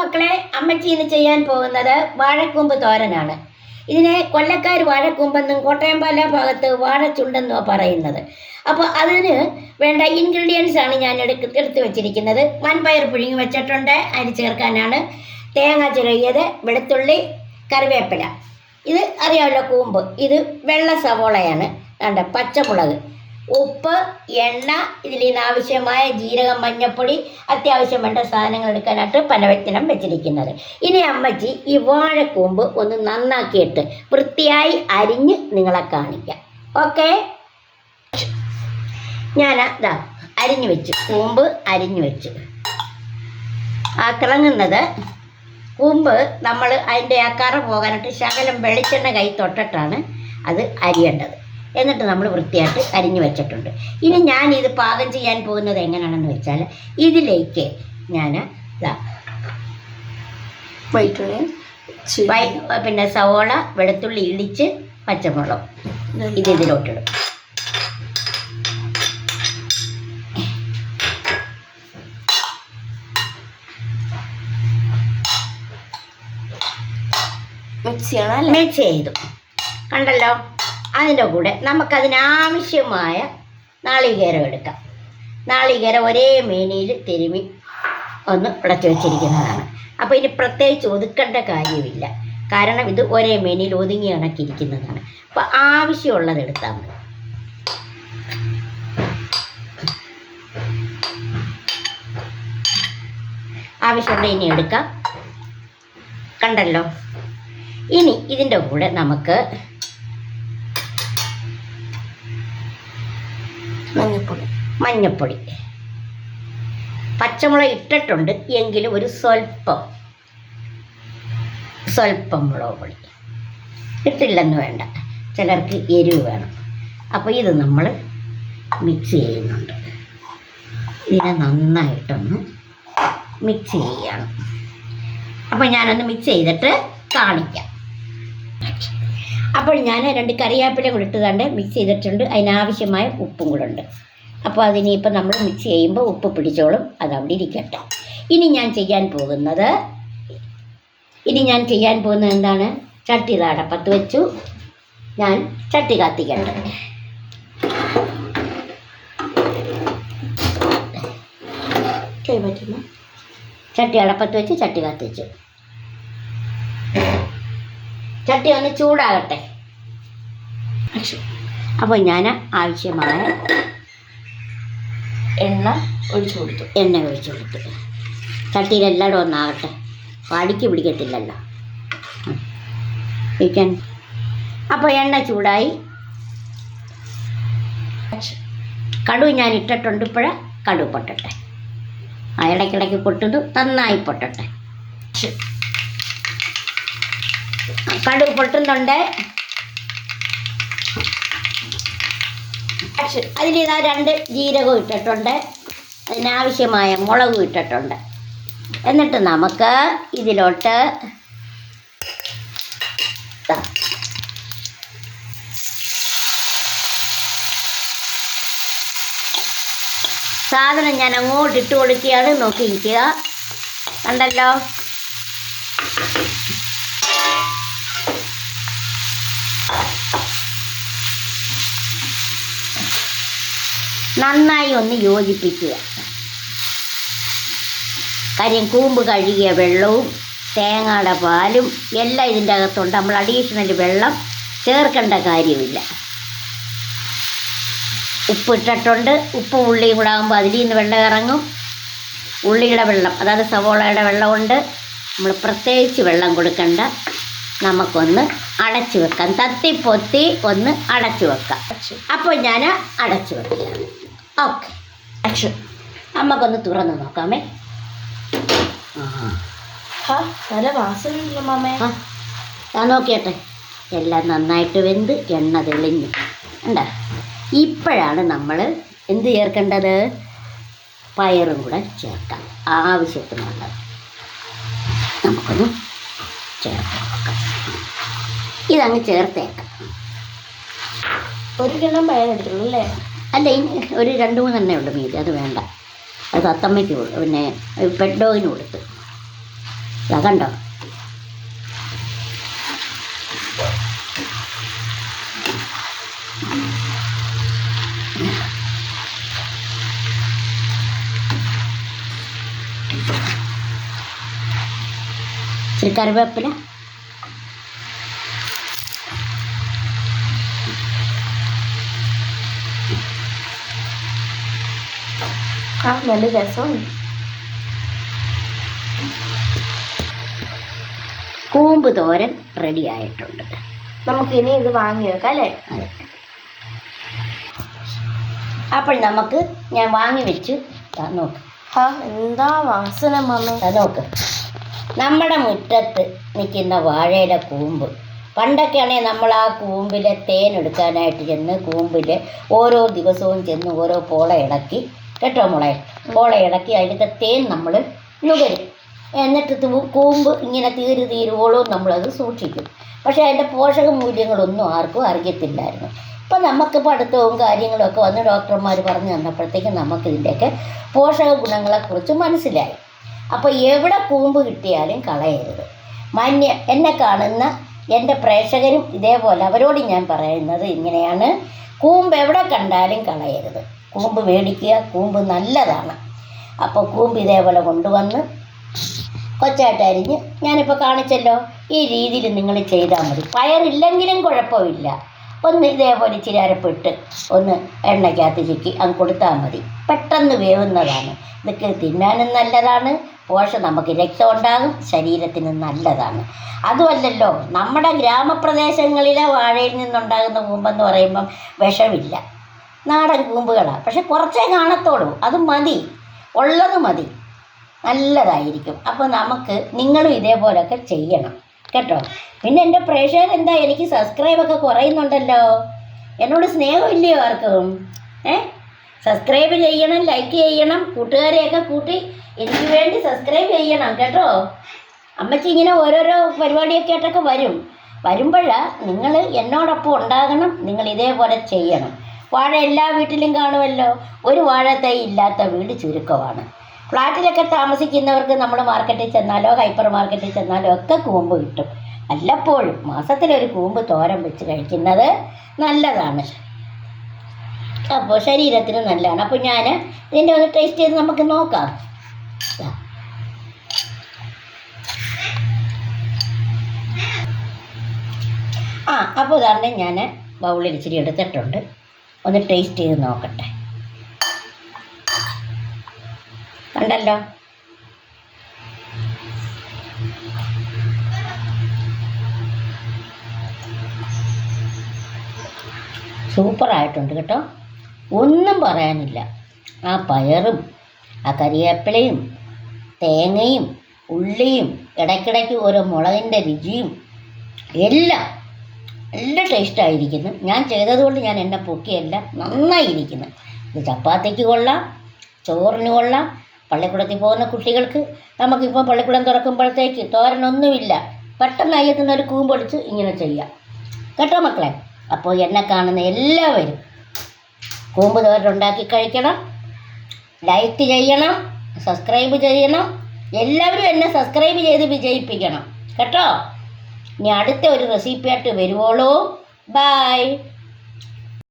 മക്കളെ അമ്മച്ചി ഇന്ന് ചെയ്യാൻ പോകുന്നത് വാഴക്കൂമ്പ് തോരനാണ്. ഇതിനെ കൊല്ലക്കാർ വാഴക്കൂമ്പെന്നും കോട്ടയംപാല ഭാഗത്ത് വാഴച്ചുണ്ടെന്നോ പറയുന്നത്. അപ്പോൾ അതിന് വേണ്ട ഇൻഗ്രീഡിയൻസ് ആണ് ഞാൻ എടുക്ക് എടുത്ത് വെച്ചിരിക്കുന്നത്. വൻപയർ പുഴുങ്ങി വെച്ചിട്ടുണ്ട്. അരി ചേർക്കാനാണ്. തേങ്ങ ചിരകിയത് വെളുത്തുള്ളി കറിവേപ്പില. ഇത് അറിയാമല്ലോ കൂമ്പ്? ഇത് വെള്ള സവോളയാണ്. വേണ്ട പച്ചമുളക്. ഉപ്പ് എണ്ണ ഇതിൽ നിന്ന് ആവശ്യമായ ജീരകം മഞ്ഞപ്പൊടി അത്യാവശ്യം വേണ്ട സാധനങ്ങൾ എടുക്കാനായിട്ട് പലവ്യത്തിനം വെച്ചിരിക്കുന്നത്. ഇനി അമ്മച്ചി ഈ വാഴക്കൂമ്പ് ഒന്ന് നന്നാക്കിയിട്ട് വൃത്തിയായി അരിഞ്ഞ് നിങ്ങളെ കാണിക്കാം. ഓക്കെ? ഞാൻ ഇതാ അരിഞ്ഞു വെച്ചു. കൂമ്പ് അരിഞ്ഞു വെച്ചു. ആ തിളങ്ങുന്നത് കൂമ്പ് നമ്മൾ അതിന്റെ ആ കറ പോകാനായിട്ട് ശകലം വെളിച്ചെണ്ണ കൈ തൊട്ടിട്ടാണ് അത് അരിയേണ്ടത്. എന്നിട്ട് നമ്മൾ വൃത്തിയായിട്ട് അരിഞ്ഞു വെച്ചിട്ടുണ്ട്. ഇനി ഞാൻ ഇത് പാകം ചെയ്യാൻ പോകുന്നത് എങ്ങനെയാണെന്ന് വെച്ചാൽ ഇതിലേക്ക് ഞാൻ പിന്നെ സവോള വെളുത്തുള്ളി ഇടിച്ച് പച്ചമുളക് ഇത് ഇതിലോട്ടിടും. മിക്സ് ചെയ്തു. കണ്ടല്ലോ? അതിന്റെ കൂടെ നമുക്കതിനാവശ്യമായ നാളികേരം എടുക്കാം. നാളികേരം ഒരേ മേനിയിൽ തിരുമി ഒന്ന് ഉടച്ചു വെച്ചിരിക്കുന്നതാണ്. അപ്പോൾ ഇനി പ്രത്യേകിച്ച് ഒതുക്കേണ്ട കാര്യമില്ല. കാരണം ഇത് ഒരേ മേനിയിൽ ഒതുങ്ങി കണക്കിരിക്കുന്നതാണ് അപ്പോൾ ആവശ്യമുള്ളത് എടുത്താൽ മതി. ആവശ്യമുള്ള ഇനി എടുക്കാം. കണ്ടല്ലോ? ഇനി ഇതിന്റെ കൂടെ നമുക്ക് മഞ്ഞപ്പൊടി. പച്ചമുളക് ഇട്ടിട്ടുണ്ട് എങ്കിലും ഒരു സ്വല്പം സ്വല്പം മുളക് പൊടി. ഇട്ടില്ലെന്ന് വേണ്ട. ചിലർക്ക് എരിവ് വേണം. അപ്പോൾ ഇത് നമ്മൾ മിക്സ് ചെയ്യുന്നുണ്ട്. ഇതിനെ നന്നായിട്ടൊന്ന് മിക്സ് ചെയ്യണം. അപ്പോൾ ഞാനൊന്ന് മിക്സ് ചെയ്തിട്ട് കാണിക്കാം. അപ്പോൾ ഞാൻ രണ്ട് കറിവേപ്പിലയും കൂടി ഇട്ട് കണ്ട് മിക്സ് ചെയ്തിട്ടുണ്ട്. അതിനാവശ്യമായ ഉപ്പും കൂടെ ഉണ്ട്. അപ്പോൾ അതിനിപ്പോൾ നമ്മൾ മിക്സ് ചെയ്യുമ്പോൾ ഉപ്പ് പിടിച്ചോളും. അത് അവിടെ ഇരിക്കട്ടെ. ഇനി ഞാൻ ചെയ്യാൻ പോകുന്നത് ഇനി ഞാൻ ചെയ്യാൻ പോകുന്നത് എന്താണ്? ചട്ടി താടപ്പത്ത് വെച്ചു. ഞാൻ ചട്ടി കത്തിക്കട്ടെ. ചട്ടി അടപ്പത്ത് വെച്ച് ചട്ടി കത്തിച്ചു. ചട്ടി ഒന്ന് ചൂടാകട്ടെ. അപ്പോൾ ഞാൻ ആവശ്യമായ എണ്ണ ഒഴിച്ചു കൊടുത്തു. എണ്ണ ഒഴിച്ചു കൊടുത്തു. ചട്ടിയിൽ ഒന്നാകട്ടെ. പാടിക്ക് പിടിക്കത്തില്ലല്ലോ. ഇരിക്കാൻ. അപ്പോൾ എണ്ണ ചൂടായി. കടുവ് ഞാൻ ഇട്ടിട്ടുണ്ട് ഇപ്പോഴേ. കടുവ് പൊട്ടട്ടെ. ആ ഇടയ്ക്കിടയ്ക്ക് പൊട്ടുന്നു. നന്നായി പൊട്ടട്ടെ. കടു കടുവ് പൊട്ടുന്നുണ്ട്. ആക്ഷൻ അതിലിതാ രണ്ട് ജീരകം ഇട്ടിട്ടുണ്ട്. അതിനാവശ്യമായ മുളകും ഇട്ടിട്ടുണ്ട്. എന്നിട്ട് നമുക്ക് ഇതിലോട്ട് സാധനം ഞാൻ അങ്ങോട്ട് ഇട്ട് കൊടുക്കുകയാണ്. നോക്കിയിരിക്കുക. കണ്ടല്ലോ? നന്നായി ഒന്ന് യോജിപ്പിക്കുക. കാര്യം കൂമ്പ് കഴുകിയ വെള്ളവും തേങ്ങയുടെ പാലും എല്ലാം ഇതിന്റെ അകത്തുണ്ട് നമ്മൾ അഡീഷണൽ വെള്ളം ചേർക്കേണ്ട കാര്യമില്ല. ഉപ്പ് ഇട്ടിട്ടുണ്ട്. ഉപ്പും ഉള്ളിയും കൂടെ ആകുമ്പോൾ അതിൽ നിന്ന് വെള്ളം ഇറങ്ങും. ഉള്ളിയുടെ വെള്ളം അതായത് സവോളയുടെ വെള്ളമുണ്ട്. നമ്മൾ പ്രത്യേകിച്ച് വെള്ളം കൊടുക്കേണ്ട. നമുക്കൊന്ന് അടച്ചു വെക്കാം. തത്തിപ്പൊത്തി ഒന്ന് അടച്ചു വെക്കാം. അപ്പോൾ ഞാൻ അടച്ചു വെക്കുകയാണ് ഓക്കെ ആക്ഷൻ നമുക്കൊന്ന് തുറന്ന് നോക്കാമേ. നല്ല വാസനയുണ്ടല്ലോ മാമേ. ആ ഞാൻ നോക്കിയട്ടെ. എല്ലാം നന്നായിട്ട് വെന്ത് എണ്ണ തെളിഞ്ഞു. ഉണ്ട ഇപ്പോഴാണ് നമ്മൾ എന്ത് ചേർക്കേണ്ടത്? പയറും കൂടെ ചേർക്കാം. ആവശ്യത്തിനുള്ളത് നമുക്കൊന്ന് ചേർത്ത് നോക്കാം. ഇതങ്ങ് ചേർത്തേക്കാം. ഒരു കിണ്ണം പയറെടുത്തുള്ളൂ അല്ലേ? അല്ല ഇനി ഒരു രണ്ട് മൂന്ന് മൂന്നെണ്ണേ ഉള്ളൂ മീതി അത് വേണ്ട. അത് തത്തമ്മയ്ക്ക് പിന്നെ പെഡോഗിന് കൊടുത്തു. ഇതാ കണ്ടോ? കറിവേപ്പില. ആ നല്ല രസമാണ് കൂമ്പ് തോരൻ റെഡി ആയിട്ടുണ്ട്. നമുക്കിനി ഇത് വാങ്ങി വെക്കാം അല്ലേ അപ്പോൾ നമുക്ക് ഞാൻ വാങ്ങി വെച്ചു. നോക്ക്. ഹാ എന്താ വാസന മാമേ? ദാ നോക്ക്. നമ്മുടെ മുറ്റത്ത് നിൽക്കുന്ന വാഴയുടെ കൂമ്പ്. പണ്ടൊക്കെയാണെങ്കിൽ നമ്മൾ ആ കൂമ്പിലെ തേൻ എടുക്കാനായിട്ട് ചെന്ന് കൂമ്പിൽ ഓരോ ദിവസവും ചെന്ന് ഓരോ പോള ഇടക്കി കേട്ടോ മോളെ? മോളെ ഇളക്കി അതിന്റെ തേൻ നമ്മൾ നുകരും. എന്നിട്ട് കൂമ്പ് ഇങ്ങനെ തീര് തീരുവോളും നമ്മളത് സൂക്ഷിക്കും. പക്ഷേ അതിന്റെ പോഷക മൂല്യങ്ങളൊന്നും ആർക്കും അറിയത്തില്ലായിരുന്നു. ഇപ്പം നമുക്ക് പഠിത്തവും കാര്യങ്ങളൊക്കെ വന്ന് ഡോക്ടർമാർ പറഞ്ഞു തന്നപ്പോഴത്തേക്കും നമുക്കിതിന്റെയൊക്കെ പോഷക ഗുണങ്ങളെക്കുറിച്ച് മനസ്സിലായി. അപ്പോൾ എവിടെ കൂമ്പ് കിട്ടിയാലും കളയരുത്. മാന്യ എന്നെ കാണുന്ന എന്റെ പ്രേക്ഷകരും ഇതേപോലെ അവരോട് ഞാൻ പറയുന്നത് ഇങ്ങനെയാണ്. കൂമ്പ് എവിടെ കണ്ടാലും കളയരുത്. കൂമ്പ് മേടിക്കുക. കൂമ്പ് നല്ലതാണ്. അപ്പോൾ കൂമ്പ് ഇതേപോലെ കൊണ്ടുവന്ന് കൊച്ചായിട്ട് അരിഞ്ഞ് ഞാനിപ്പോൾ കാണിച്ചല്ലോ. ഈ രീതിയിൽ നിങ്ങൾ ചെയ്താൽ മതി. പയറില്ലെങ്കിലും കുഴപ്പമില്ല. ഒന്ന് ഇതേപോലെ ഇച്ചിരി അരപ്പിട്ട് ഒന്ന് എണ്ണയ്ക്കകത്ത് ചുറ്റി അങ്ങ് കൊടുത്താൽ മതി. പെട്ടെന്ന് വേവുന്നതാണ്. ഇതൊക്കെ തിന്നാനും നല്ലതാണ്. പോഷം നമുക്ക് രക്തം ഉണ്ടാകും. ശരീരത്തിന് നല്ലതാണ്. അതുമല്ലല്ലോ നമ്മുടെ ഗ്രാമപ്രദേശങ്ങളിലെ വാഴയിൽ നിന്നുണ്ടാകുന്ന കൂമ്പെന്ന് പറയുമ്പം വിഷമില്ല. നാടൻ കൂമ്പുകളാണ് പക്ഷെ കുറച്ചേ കാണത്തുള്ളൂ. അത് മതി. ഉള്ളത് മതി. നല്ലതായിരിക്കും. അപ്പോൾ നമുക്ക് നിങ്ങളും ഇതേപോലൊക്കെ ചെയ്യണം. കേട്ടോ? പിന്നെ എന്റെ പ്രേക്ഷകർ എന്താ എനിക്ക് സബ്സ്ക്രൈബൊക്കെ കുറയുന്നുണ്ടല്ലോ. എന്നോട് സ്നേഹമില്ലയോ ആർക്കും? ഏ? സബ്സ്ക്രൈബ് ചെയ്യണം ലൈക്ക് ചെയ്യണം കൂട്ടുകാരെയൊക്കെ കൂട്ടി എനിക്ക് വേണ്ടി സബ്സ്ക്രൈബ് ചെയ്യണം. കേട്ടോ? അമ്മച്ചി ഇങ്ങനെ ഓരോരോ പരിപാടിയൊക്കെ ആയിട്ടൊക്കെ വരും. വരുമ്പോഴാണ് നിങ്ങൾ എന്നോടൊപ്പം ഉണ്ടാകണം. നിങ്ങൾ ഇതേപോലെ ചെയ്യണം. വാഴ എല്ലാ വീട്ടിലും കാണുമല്ലോ? ഒരു വാഴ തൈ ഇല്ലാത്ത വീട് ചുരുക്കമാണ്. ഫ്ലാറ്റിലൊക്കെ താമസിക്കുന്നവർക്ക് നമ്മൾ മാർക്കറ്റിൽ ചെന്നാലോ ഹൈപ്പർ മാർക്കറ്റിൽ ചെന്നാലോ ഒക്കെ കൂമ്പ് കിട്ടും. വല്ലപ്പോഴും മാസത്തിലൊരു കൂമ്പ് തോരൻ വെച്ച് കഴിക്കുന്നത് നല്ലതാണ്. അപ്പോൾ ശരീരത്തിന് നല്ലതാണ്. അപ്പോൾ ഞാൻ ഇതിന്റെ ഒന്ന് ടേസ്റ്റ് ചെയ്ത് നമുക്ക് നോക്കാം. ആ അപ്പോൾ ഇതാണ്ട് ഞാൻ ബൗളിൽ ഇച്ചിരി എടുത്തിട്ടുണ്ട്. ഒന്ന് ടേസ്റ്റ് ചെയ്ത് നോക്കട്ടെ. കണ്ടല്ലോ? സൂപ്പറായിട്ടുണ്ട് കേട്ടോ. ഒന്നും പറയാനില്ല. ആ പയറും ആ കരിവേപ്പിലയും തേങ്ങയും ഉള്ളിയും ഇടയ്ക്കിടയ്ക്ക് ഓരോ മുളകിന്റെ രുചിയും എല്ലാം നല്ല ടേസ്റ്റായിരിക്കുന്നു ഞാൻ ചെയ്തതുകൊണ്ട് ഞാൻ എന്നെ പൊക്കിയല്ല നന്നായിരിക്കുന്നു. ഇത് ചപ്പാത്തിക്ക് കൊള്ളാം ചോറിന് കൊള്ളാം. പള്ളിക്കൂടത്തിൽ പോകുന്ന കുട്ടികൾക്ക് നമുക്കിപ്പോൾ പള്ളിക്കൂടം തുറക്കുമ്പോഴത്തേക്ക് തോരനൊന്നുമില്ല. പെട്ടെന്ന് അയ്യത്തുന്ന ഒരു കൂമ്പൊടിച്ച് ഇങ്ങനെ ചെയ്യാം. കേട്ടോ മക്കളെ? അപ്പോൾ എന്നെ കാണുന്ന എല്ലാവരും കൂമ്പ് തോരൻ ഉണ്ടാക്കി കഴിക്കണം ലൈക്ക് ചെയ്യണം സബ്സ്ക്രൈബ് ചെയ്യണം. എല്ലാവരും എന്നെ സബ്സ്ക്രൈബ് ചെയ്ത് വിജയിപ്പിക്കണം. കേട്ടോ? ഇനി അടുത്ത ഒരു റെസിപ്പിയായിട്ട് വരുവോളൂ. ബായ്